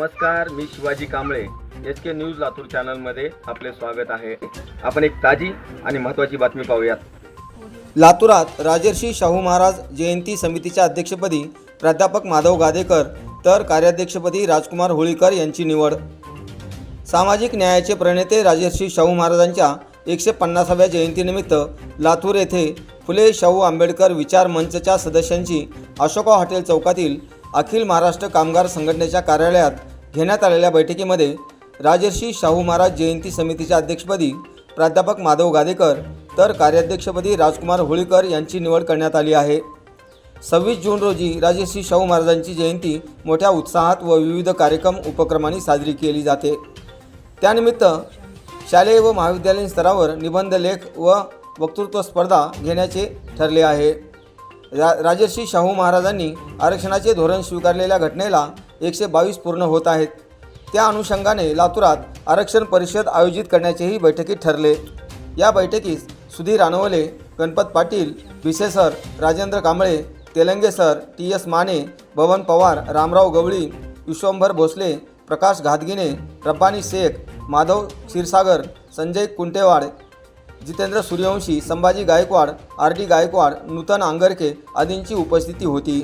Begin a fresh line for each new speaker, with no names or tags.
नमस्कार मी Shivaji Kamble. S K news Latur चॅनलमध्ये आपले स्वागत आहे. आपण एक ताजी आणि महत्त्वाची बातमी पाहूयात.
लातूरात राजर्षी शाहू महाराज जयंती समितीच्या अध्यक्षपदी प्राध्यापक माधव गादेकर तर कार्याध्यक्षपदी राजकुमार होळीकर यांची निवड. सामाजिक न्यायाचे प्रणेते राजर्षी शाहू महाराजांच्या एकशे पन्नासाव्या जयंतीनिमित्त लातूर येथे फुले शाहू आंबेडकर विचार मंचच्या सदस्यांची अशोका हॉटेल चौकातील अखिल महाराष्ट्र कामगार संघटनेच्या कार्यालयात घेण्यात आलेल्या बैठकीमध्ये राजर्षी शाहू महाराज जयंती समितीच्या अध्यक्षपदी प्राध्यापक माधव गादेकर तर कार्याध्यक्षपदी राजकुमार होळीकर यांची निवड करण्यात आली आहे. सव्वीस जून रोजी राजर्षी शाहू महाराजांची जयंती मोठ्या उत्साहात व विविध कार्यक्रम उपक्रमांनी साजरी केली जाते. त्यानिमित्त शालेय व महाविद्यालयीन स्तरावर निबंध लेख व वक्तृत्व स्पर्धा घेण्याचे ठरले आहे. रा राजर्षी शाहू महाराजांनी आरक्षणाचे धोरण स्वीकारलेल्या घटनेला एकशे बावीस पूर्ण होत आहेत. त्या अनुषंगाने लातूरात आरक्षण परिषद आयोजित करण्याचेही बैठकीत ठरले. या बैठकीस Sudhir Ranwale Ganpat Patil Bhise sir Rajendra Kamble Telange sir T S Mane Bhavan Pawar Ramrao Gawali Vishwambhar Bhosale Prakash Ghatgine Rabbani Shaikh Madhav Kshirsagar Sanjay Kuntewad Jitendra Suryavanshi Sambhaji Gaikwad R D Gaikwad Nutan Angarke आदींची उपस्थिती होती.